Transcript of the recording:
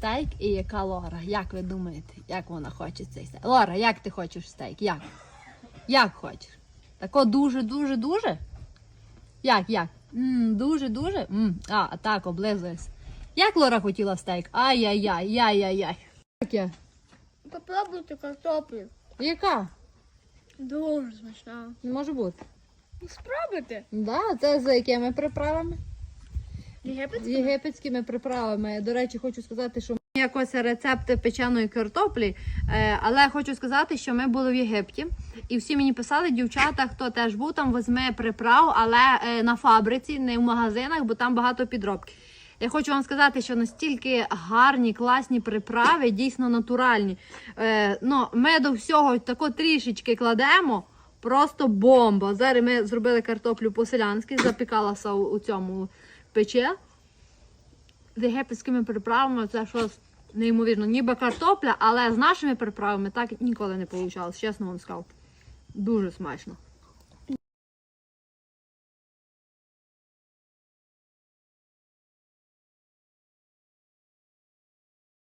стейк і яка Лора. Як ви думаєте, як вона хоче цей стейк? Лора, як ти хочеш стейк? Як? Як хочеш? Тако дуже, дуже, дуже? Як, як? м дуже, дуже? м А, так, облизуєшся. Як Лора хотіла стейк? Ай-яй-яй, яй-яй-яй. Як я? Попробуйте картоплю. Яка? Дуже смачна. Не може бути. Спробуйте. Да, це за якими приправами? З Єгипетська? єгипетськими приправами. До речі, хочу сказати, що якось рецепти печеної картоплі. Е, але хочу сказати, що ми були в Єгипті, і всі мені писали, дівчата, хто теж був там, візьми приправ, але е, на фабриці, не в магазинах, бо там багато підробки. Я хочу вам сказати, що настільки гарні, класні приправи, дійсно натуральні. Е, ну, ми до всього тако трішечки кладемо. Просто бомба. Зараз ми зробили картоплю по-селянськи, запікалася у цьому печі. З єгипетськими приправами це щось неймовірно. Ніби картопля, але з нашими приправами так ніколи не вийшло, чесно вам сказав. Дуже смачно.